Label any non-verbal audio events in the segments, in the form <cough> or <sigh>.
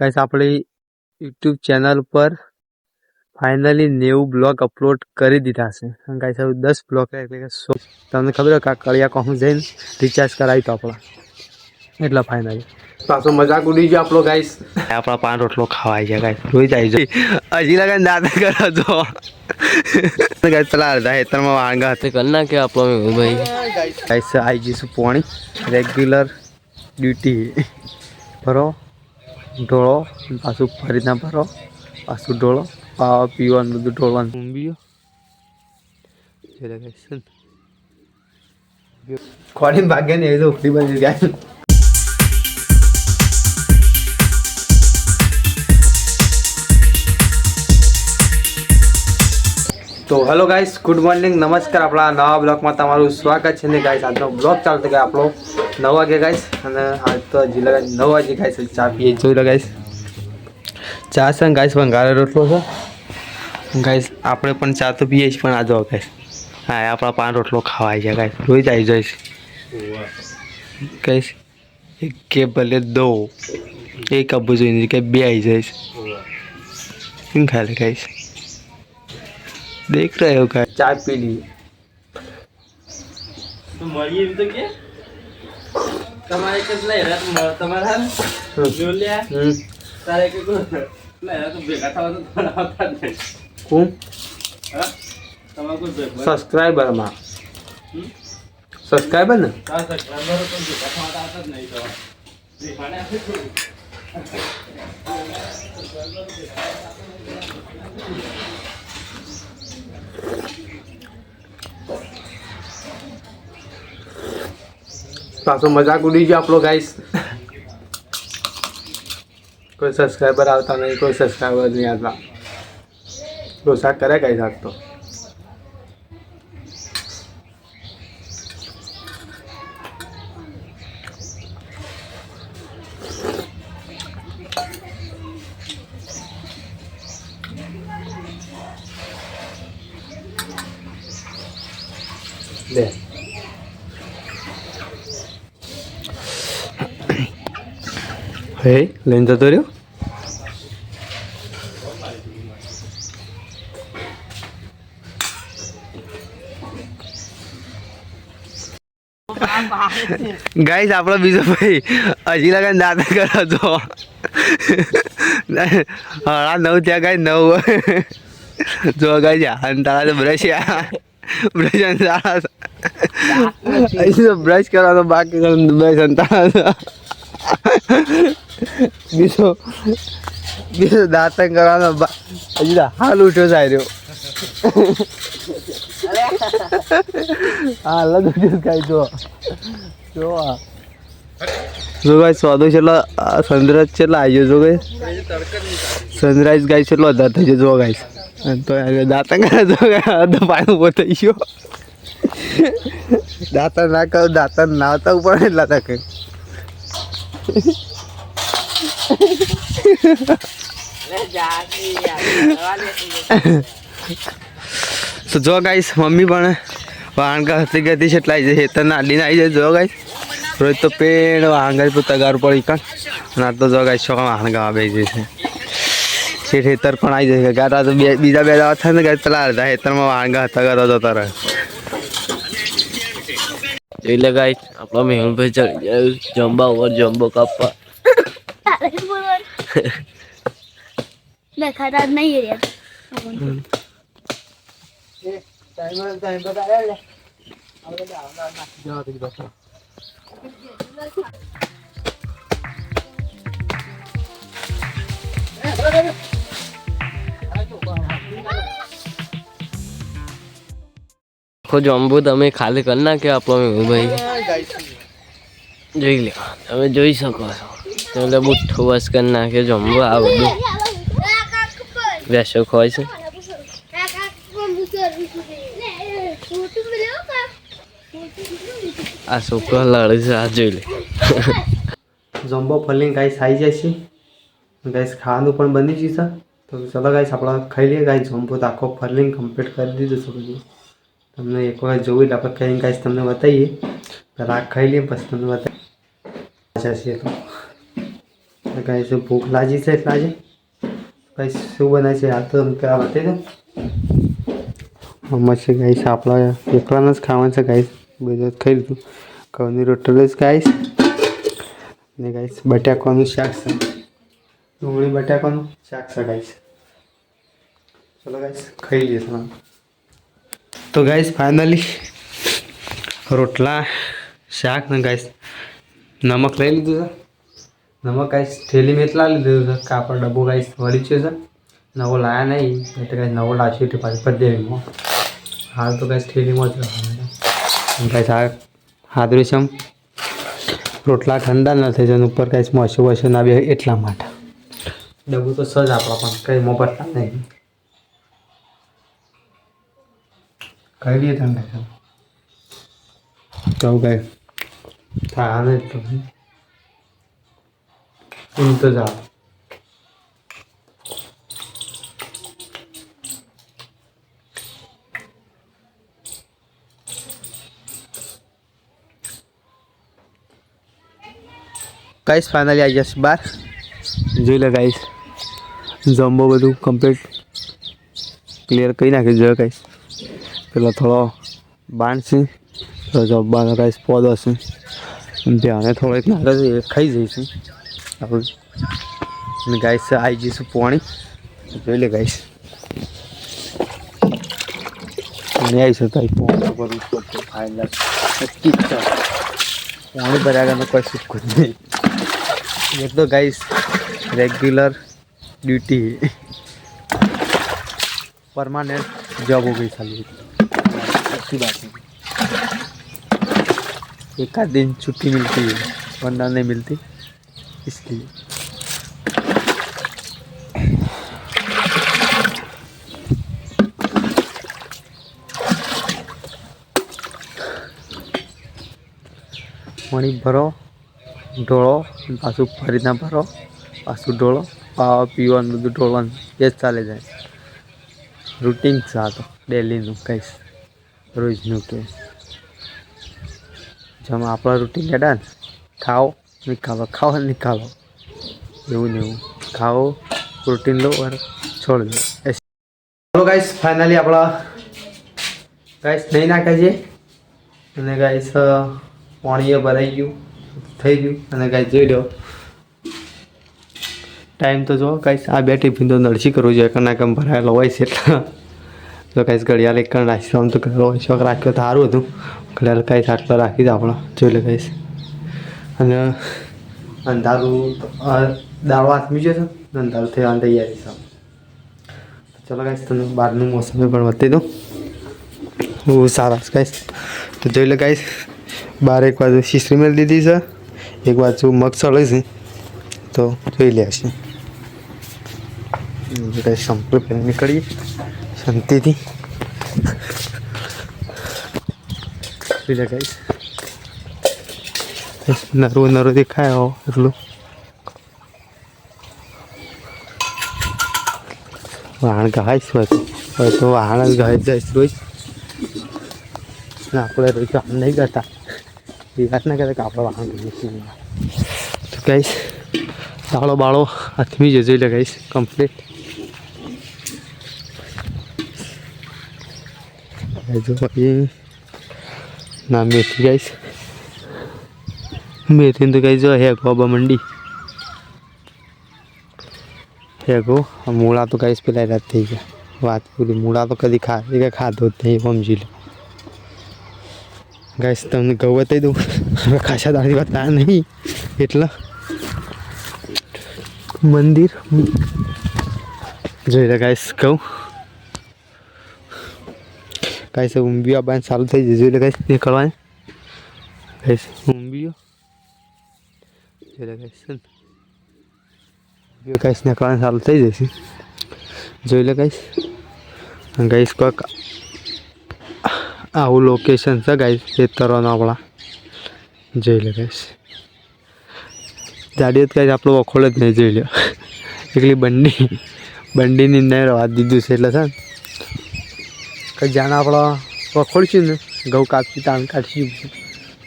Guys આપણી YouTube channel પર finally નેવું બ્લોગ અપલોડ કરી દીધા છે. કાંઈ ગાઈસ હવે દસ બ્લોગ એટલે કે સો. તમને ખબર હોય કે કળિયા કહું જઈને રિચાર્જ કરાવી તો આપણા. એટલા ફાઇનલી પાછો મજાક ઉડી ગયો આપણો ગાઈસ આપણા પાન રોટલો ખાવાય છે ગાઈસ રોઈ જાય છે. હજી લગન દાદા કરો તો ગાઈસ પેલા અડધા હેતરમાં વાંગા હતા. તે ના કે આપણો ભાઈ. ગાઈસ આવી જઈશું પોણી. રેગ્યુલર ડ્યુટી ભરો ઢોળો પાછું ફરી ના ભરો પાછું ઢોળો પાવા પીવાનું બધું ઢોળવાનું. ઊંઘ્યો. ખોડી ભાગ્ય ને એવી તો ઉખડી બની ગયા તો હેલો ગાઈસ ગુડ મોર્નિંગ નમસ્કાર આપણા નવા બ્લોગમાં તમારું સ્વાગત છે ને ગાઈસ આજનો બ્લોગ ચાલતો કે આપણો. नौ आ गया uh, तो गाइस नौ आ गाइस चाय पिए जो गाइस चाय संग गाइस बंगाल रोट लो गाइस अपने चाय तो पीएस आ जाओ गाइस हाँ आप पान रोट खावाई जाए गाइस रोई जाए जाइस कैस एक के बल्ले दो। एक अब जो के बे आई जाइस खाले गाइस देख रहे हो गाइस चाय पी ली। तो मरिए तो क्या તમારે કેટલા હેરા તમારા જોલ્યા તારે કેટલું હેરા તો ભેગા થવાનું તમારા આવતા જ નહીં કોણ ને સબસ્ક્રાઇબર પાછો મજાક ઉડી ગયો આપણો ગાઈસ કોઈ સબસ્ક્રાઈબર આવતા નહીં, કોઈ સબસ્ક્રાઈબર નહીં આવતા. રોસા કરે ગાઈસ આજ તો. હે લઈને જતો રહ્યો ગાઈસ આપણો બીજો ભાઈ હજી લગન દાદા કરો તો. હા નવ ત્યાં ગાઈ નવ. જો ગાઈ જા અને તારા તો બ્રશ બ્રશ તારા તો બ્રશ કરવાનો બાકી બ્રશ અંતારા બીજો બીજો દાંતન કરવાનો હજી તો હાલ ઉઠ્યો જાય રહ્યો હા અલગ જ કાંઈ જો જો જો ગાય સોદો છેલ્લો સનરાઈઝ છેલ્લો આવ્યો જો ગાય સનરાઈઝ ગાય છેલ્લો અધાર થઈ ગયો જો ગાય. તો દાંતન કરે જો ગાય અડધો પાણી ઊભો થઈ ગયો. દાંતન ના કરો, દાંતન ના પડે એટલા તકે તો જો ગાઈશ મમ્મી પણ વાણગા હતી ગતી છે એટલા આવી જાય હેતર નાડીને આવી જાય. જો ગાઈશ રોજ તો પેડ પર તગાર પડી કાં ના તો જો ગાઈશ છો વાણગા જાય છે. શેઠ હેતર પણ આવી જાય ગાડા તો બીજા બે દાવા થાય ને ગાઈસ પેલા અડધા હેતરમાં વાંગા તગાર જતા રહે. જોઈ લે ગાઈસ આપણો મેહુલભાઈ ચડી જમ્બા ઉપર જમ્બો કાપવા દેખાતા જ નહીં રહ્યા Thank you. આખો જમ્બો તમે ખાલી કરી નાખ્યો આપો ભાઈ. જોઈ લે, તમે જોઈ શકો છો. એટલે બુઠ્ઠો બસ કરી નાખ્યો જમ્બો આ બધું. વેસો ખોય છે. આ છોકરો લડે છે, આ જોઈ લે. જમ્બો ફલિંગ ગાઈસ આવી જાય છે. ગાઈસ ખાવાનું પણ બની ગયું છે. તો ચલો ગાઈસ આપણે ખાઈ લઈએ. ગાઈસ જમ્બો તો આખો ફલિંગ કમ્પ્લીટ કરી દીધું છે બધું. તમને એક વાર જોવું એટલે આપણે કઈ કાંઈ તમને બતાવીએ. પહેલાં ખાઈ લઈએ, પછી તમને બતાવીએ. છે તો. શું ભૂખ લાગી છે એટલે આજે? શું બનાવે છે આ તો પેલા બતાવી દો છે ગાઈસ આપણા એકલાને જ ખાવાનું છે ગાઈશ બધું ખાઈ લીધું. ઘઉંની રોટલી જ ગાઈશ ને ગાઈસ બટાકાનું શાક છે. ડુંગળી બટાકાનું શાક છે ગાઈશ ચલો ગાઈશ ખાઈ લઈએ તમે તો ગાઈસ ફાઇનલી રોટલા, શાક ને ગાઈસ નમક લઈ લીધું છે. નમક ગાઈસ થેલી મેં એટલા લીધું છે કાપડ ડબ્બો ગાઈસ વળી છે. નવો લાયા નહીં, એટલે કાંઈ નવો લાવશે એટલે પાછી દેવીમાં હાલ તો કાંઈ થેલીમાં જ રહેવાનું શાક હાદરું છે રોટલા ઠંડા ન થઈ જાય ઉપર કાંઈ મોસું વસું ના બે એટલા માટે. ડબ્બુ તો સજ આપણા પણ, કંઈ મોપટતા નહીં. કઈ લઈએ તમે કહું કઈ હા નહીં તો એમ તો જાઓ ગાઈસ ફાઇનલી આવી જશે બાર જોઈ લે ગાઈસ જમ્બો બધું કમ્પ્લીટ ક્લિયર કરી નાખ્યું જોયો ગાઈસ પેલો થોડો બાંધશે તો જબ્બાનો રાઈસ પોદો છે. ધ્યાને થોડોક નાખે ખાઈ જઈશું. આપણે. ગાઈસ આવી જઈશું પાણી. જોઈ લે ગાઈસ. ન્યાય છે તો પાણી ભરવું પડશે ફાઇનલ પાણી ભર્યા કોઈ સુખ જ નહીં. એક તો guys regular duty permanent job હો ગઈ સાલી अच्छी बात है एक आध दिन छुट्टी मिलती है वरना नहीं मिलती इसलिए પાણી ભરો ઢોળો પાછું ફરીના ભરો પાછું ઢોળો પાવા પીવાનું બધું ઢોળવાનું એ જ ચાલે જાય રૂટીન છે આ તો ડેલીનું કહીશ રોજનું કે. જેમ આપણા રૂટીન કેડા ને ખાઓ નિકાલો ખાઓ નિકાલો એવું ને એવું. ખાઓ પ્રોટીન લો અને છોડ દો ચલો ગાઈસ ફાઇનલી આપણા ગાઈસ નહીં નાખે છે અને ગાઈસ પાણીએ ભરાઈ ગયું. થઈ ગયું. અને ગાઈસ જોઈ લો. ટાઈમ તો જો ગાઈસ આ બે ટિફિન તો નડશી કરવું જોઈએ કના કેમ ભરાયેલો હોય છે એટલે. તો કઈ ઘડિયાળ એક કણ રાખી આમ તો ઘરો શોખ રાખ્યો. તો સારું હતું. ઘડિયાળ કાંઈ આટલો રાખી દે આપણે. જોઈ લે કઈશ. અને અંધારું દાળો આથમી જશે અંધારું થવાની તૈયારી છે ચલો કઈશ તમને બહારનું મોસમ પણ વધતી દઉં. બહુ સારા ગાઈસ તો જોઈ લે કઈશ બાર એક બાજુ શીશરી મેળ દીધી છે. એક બાજુ મગ છે. તો જોઈ લે છે કઈ સંપૂર્ણ નીકળીએ. શાંતિથી જોઈ લે ગાઈસ નરું નરું દેખાય હો એટલું વાહણ ગાઈશ હોય તો હોય તો વાહણ જ ગાઈ જઈશ રોજ ને આપણે રોજ કામ નહીં કરતા એ વાત ના કરતા કે આપણે વાહણ કરીએ છીએ તો ગાઈશ દાળો બાળો હાથમી જજો લગાવીશ કમ્પ્લીટ જો ના મેથી ગાઈશ મેથી તો કઈ જો હે ગોબા મંડી. હેગો, આ મૂળા તો કઈ પેલા રાત થઈ ગયા. વાત પૂરી, મૂળા તો કદી ખા કંઈ ખાધો જ નહીં, સમજી લો. ગાઈસ, તમને ઘઉં બતાવી દઉં. હવે ખાસા દાડી વાત નહીં. એટલા મંદિર. જોઈ લે ગાઈસ કહું છે ઊંઘી બાંધ ચાલુ થઈ જજો એટલે ગાઈસ નીકળવાની? ગાઈસ ઊંબીઓ જોઈ લે ગાઈસ ઊંબીઓ ગાઈસ નીકળવાની ચાલુ થઈ જશે. જોઈ લે ગાઈસ ગાઈશ કોઈક આવું લોકેશન છે ગાઈશ તરવાનું આપણા. જોઈ લે ગાઈસ જાડીઓ જ કાંઈ આપણો વખોડ જ નહીં, જોઈ લો એકલી બંડી, બંડીની અંદર રવા દીધું છે એટલે છે ને. કંઈ જાણે આપણા વખોડશું ને, ઘઉં કાપી તાણ કાઢશું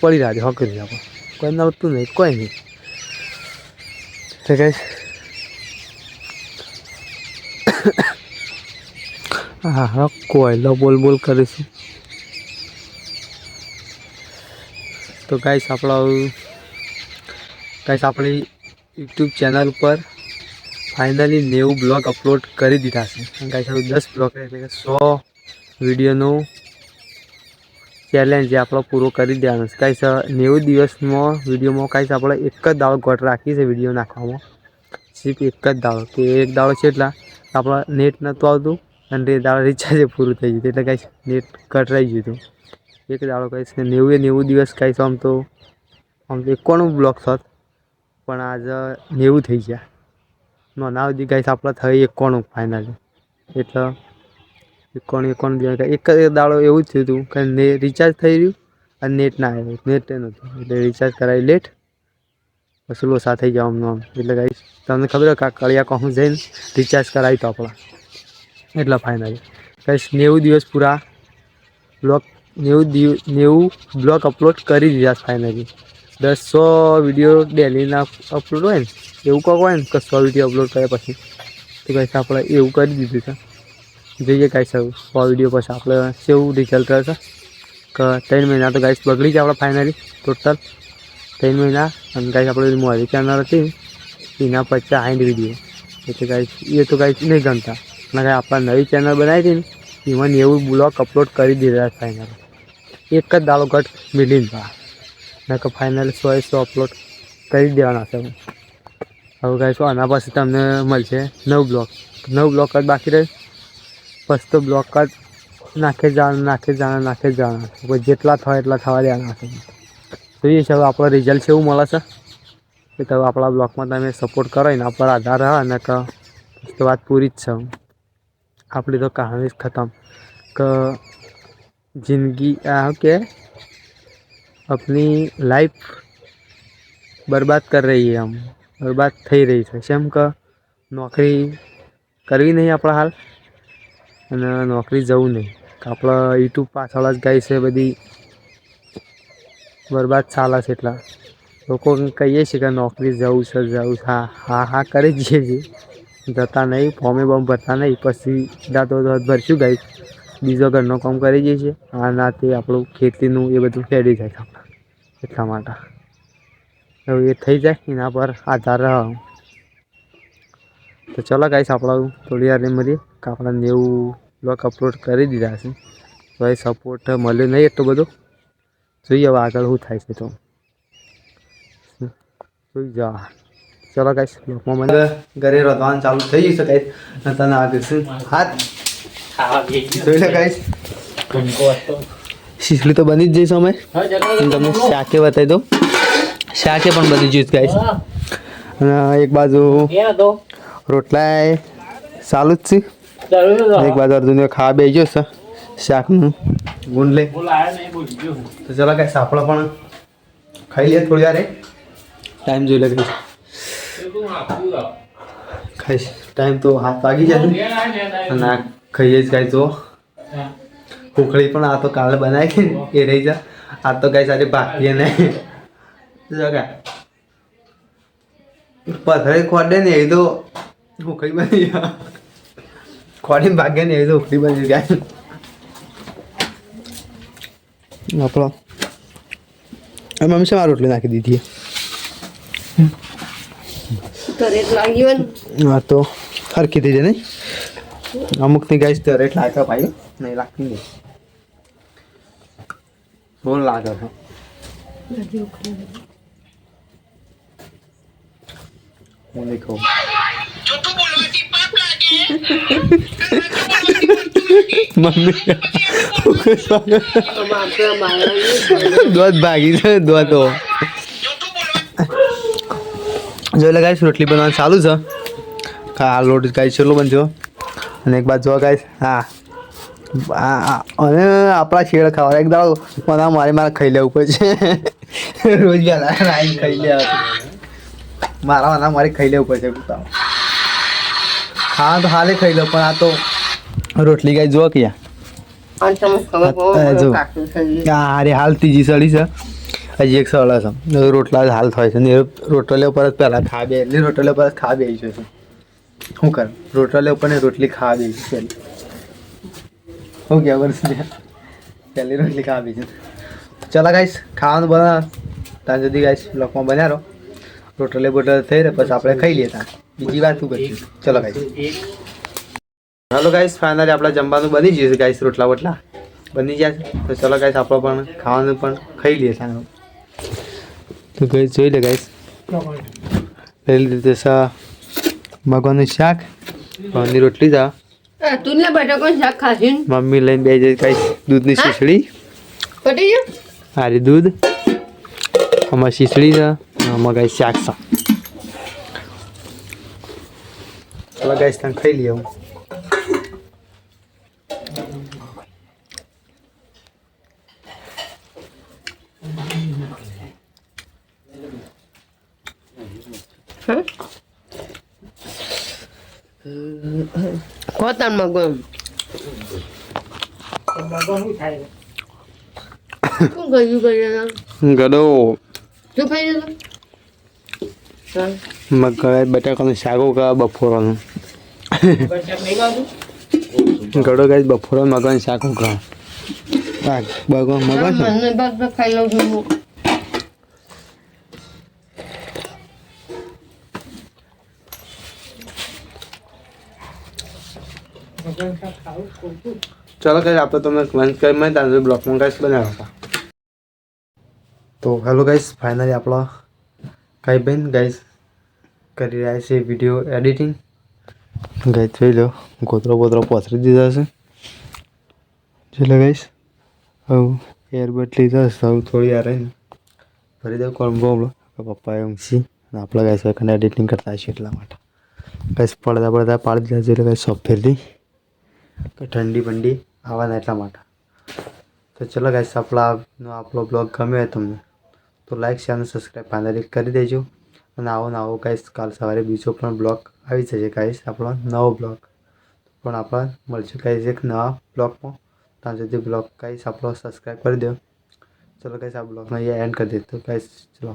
પડી રહ્યા છે હકરી આપણે. કોઈ નડતું નહીં, કોઈ નહીં. તો કઈ <coughs> હા હા કોયલો બોલ બોલ કરીશું તો ગાઈસ, આપણા, ગાઈસ, આપણી યુટ્યુબ ચેનલ પર ફાઇનલી નેવું બ્લોગ અપલોડ કરી દીધા છે. ગાઈસ, હવે દસ બ્લોગ એટલે કે સો વિડીયોનું ચેલેન્જ આપણો પૂરો કરી દેવાનો છે. ગાઈસ નેવું દિવસમાં વિડીયોમાં કાંઈ આપણે એક જ દાડો ઘટ રાખી છે વીડિયો નાખવામાં. સિર્ફ એક જ દાડો. કે એક દાડો છે એટલા આપણા નેટ નહોતું આવતું અને એ દાડો રિચાર્જ પૂરું થઈ ગયું એટલે કાંઈ નેટ કટ રહી ગયું હતું. એક દાડો કહીશ કે નેવું એ નેવું દિવસ કહીશ આમ તો આમ તો એકોણું બ્લોક થોત પણ આજે નેવું થઈ ગયા. નાના સુધી કહીશ આપણે થઈ એકોણું ફાઇનલી એટલે એકોણું એકોણું દિવસ એક જ દાડો એવું જ થયું હતું કે રિચાર્જ થઈ રહ્યું અને નેટ ના આવ્યું. નેટ નહોતું. એટલે રિચાર્જ કરાવી લેટ પછી લોસા થઈ જાવ આમ એટલે કહીશ તમને ખબર હોય કે કળિયા કહું જઈને રિચાર્જ કરાવી તો આપણા. એટલા ફાઇનલ કઈ નેવું દિવસ પૂરા. બ્લોક નેવું દિવસ નેવું બ્લોક અપલોડ કરી દીધા ફાઇનલી દસો વીડિયો ડેલીના અપલોડ હોય ને, એવું કંઈક હોય ને કે સો વીડિયો અપલોડ કર્યા પછી. તો કહીશ આપણે એવું કરી દીધું છે. જોઈએ કાંઈ સર સો વીડિયો પછી આપણે કેવું રિઝલ્ટ રહેશે? કે ત્રણ મહિના તો ગાઈસ બગડી જાય આપણે ફાઇનલી ટોટલ ત્રણ મહિના. અને ગાઈસ આપણે મોરી ચેનલ હતી એના પછી આઈન્ડ વીડિયો એટલે ગાઈસ એ તો ગાઈસ નહીં ગમતા. અને કાંઈ આપણે નવી ચેનલ બનાવી હતી ને, એમાં એવું બ્લોગ અપલોડ કરી દીધા ફાઇનલ એક જ દાડો ઘટ મિલિન પા ને કે ફાઇનલ સો એ સો અપલોડ કરી દેવાના છે હવે. ગાઈસ આના પછી તમને મળશે નવ બ્લોક નવ બ્લોક જ બાકી રહે પસ્તો બ્લોક જ નાખે જાણ નાખે જાણ નાખે જાણ કોઈ જેટલા થવા એટલા થવા દેવાના છે. જોઈએ છે હવે આપણો રિઝલ્ટ છે એવું મળે છે. કે તમે આપણા બ્લોકમાં તમે સપોર્ટ કરો એના પર આધાર રહે અને કે તો વાત પૂરી જ છે. આપણી તો કહાની જ ખતમ. કે જિંદગી, આ કે? આપણી લાઈફ બરબાદ કરી રહી છે આમ. બરબાદ થઈ રહી છે. જેમ કે? નોકરી કરવી નહીં આપણા હાલ? અને નોકરી જવું નહીં. આપણા યુટ્યુબ પાછળ જ ગાય છે બધી. બરબાદ ચાલે છે એટલા. લોકો કહીએ છીએ કે નોકરી જવું છે જવું છે. હા હા હા કરી જઈએ છીએ. જતા નહીં ફોર્મે બોમ ભરતા નહીં. પછી દાંતો દાંત ભરશું ગાય. બીજો ઘરનો કામ કરી જઈએ છીએ. આનાથી આપણું ખેતીનું એ બધું ફેરી જાય આપણા. એટલા માટે. હવે એ થઈ જાય, એના પર આધાર તો ચલો ગાઈશ આપણા થોડી વાર મળીએ કે આપણે નેવું બ્લોક અપલોડ કરી દીધા છે. તો એ સપોર્ટ મળ્યો નહીં એટલો બધો. જોઈએ હવે આગળ શું થાય છે તો. જોઈ જા. ચલો ગાઈશ બ્લોકમાં મને ઘરે રોધવાનું ચાલુ થઈ જશે ગાઈસ તને આગળ શું? હાથ. જોઈ લે ગાઈસ શીશલી તો બની જ જઈશ અમે. હું તમને શાકે બતાવી દઉં. શાકે પણ બની જઈશ ગાઈશ અને એક બાજુ રોટલા ચાલુ જ છે. એક બાજુ અર્જુન ખાવા બે ગયો છે. શાકનું ગુંડ લે. તો ચલો કાંઈ સાપડો પણ ખાઈ લે થોડી વાર. ટાઈમ જોઈ લે ખાઈશ. ટાઈમ તો હાથ વાગી જાય અને આ ખાઈએ જ કાંઈ તો. ઉખળી પણ આ તો કાલે બનાવી એ રહી જા. આ તો કાંઈ સારી ભાગીએ નહીં જગા પથરે ખોડે ને એ તો ઉખડી બની ખોડી ભાગ્ય ભાગે ને એવી તો ઉખડી બની ગયા. આપણો એમ મમ્મી શા રોટલી નાખી દીધી? હા તો હરકી થઈ જાય નહીં? અમુકની ગાઈસ તો રેટ લાગે ભાઈ. નહીં લાગતી નહીં. બોલ લાગે છે. હું નહીં મમ્મી દોધ ભાગી છે દોધ જો એટલે ગાઈશ રોટલી બનાવવાનું ચાલુ છે. આ લોટ ગાઈશ છેલ્લો બનજો. અને એક બાદ જો ગાઈશ હા. અને આપણા શેડ ખાવા એક દાડો મને મારે મારે ખાઈ લેવું પડશે રોજ ગયા આવીને ખાઈ લે. મારા વાના મારે ખાઈ લેવું પડશે હા તો હાલે ખાઈ લો પણ આ તો રોટલી ગાય જો કે અરે હાલ ત્રીજી સડી છે. હજી એક સળા છે. રોટલા જ હાલ થાય છે. ને ઉપર જ પહેલાં ખા બે એટલે રોટલા ઉપર જ ખા બે છે. શું કર? રોટલે ઉપર ને રોટલી ખા બે છે શું કહેવા વર્ષ પહેલી રોટલી ખા બે છે. ચલા ગાઈશ ખાવાનું બના ત્યાં સુધી ગાઈશ બ્લોકમાં બન્યા રહો રોટલે બોટલે થઈ રહે પછી આપણે ખાઈ લઈએ ત્યાં. બીજી વાત શું કરીશું ચલો ગાઈસ હાલો ગાઈસ ફાઇનલી આપણે જમવાનું બની ગયું છે ગાઈસ રોટલા વોટલા બની ગયા છે. તો ચલો ગાઈસ આપણો પણ ખાવાનું પણ ખાઈ લઈએ સારું તો ગાઈસ જોઈ લે ગાઈસ પહેલી રીતે સા મગવાનું શાક ઘઉંની રોટલી તા તું ને બટાકો શાક ખાશી મમ્મી લઈને બે જઈ ગાઈસ દૂધની શીસડી પટી ગયું? હારી દૂધ. આમાં શીસડી છે. આમાં ગાઈસ શાક છે. ચલો ગાઈસ તમે ખાઈ લઈએ હું કોતન મગો શું કર્યું કર્યું ગડો શું ખાઈ લીધું મગર બટાકાનું શાક કા ગળો ગાઈસ બફોરાનું મગવાનું શાક હું ખાઉં. મગવા છે મને બસ ખાઈ લઉં છું. ચલો ગાઈસ આપણે તમને લંચ કરી મેં તારે બ્લોકમાં કઈ બનાવ્યા હતા. તો હેલો ગાઈસ ફાઇનલી આપણો કાંઈ બેન ગાઈસ કરી રહ્યા છે વીડિયો એડિટિંગ ગાઈસ જોઈ લો, ગોતરો બોતરો પથરી દીધા છે. એટલે ગાઈસ હવે એરબડ લીધા છે હવે થોડી યાર ફરી દઉં કોણ બોલો પપ્પાએ ઊંઘી અને આપણે ગાઈસ હવે એડિટિંગ કરતા છીએ એટલા માટે. ગાઈસ પડદા પડદા પાડી દીધા છે એટલે ગાઈસ સોફ ફેરથી કે ઠંડી બંડી આવવાના એટલા માટે. તો ચલો ગાઈસ, આપણા આપણો બ્લોગ ગમ્યો હોય તમને, તો લાઈક શેર અને સબસ્ક્રાઈબ ફાઇનલી કરી દેજો. અને આવો ને આવો કાંઈ કાલ સવારે બીજો પણ બ્લોગ આવી જશે કાંઈ આપણો નવો બ્લોગ પણ આપણે મળશે કાંઈ એક નવા બ્લોગમાં ત્યાં સુધી બ્લોગ કાંઈ આપણો સબસ્ક્રાઈબ કરી દો. ચલો કાંઈ આ બ્લોગને અહીંયા એન્ડ કરી દે તો ગાઈસ ચલો.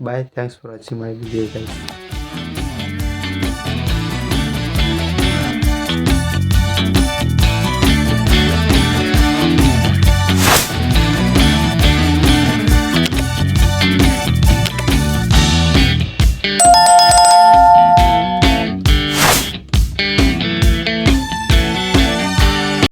Bye thanks for watching my video guys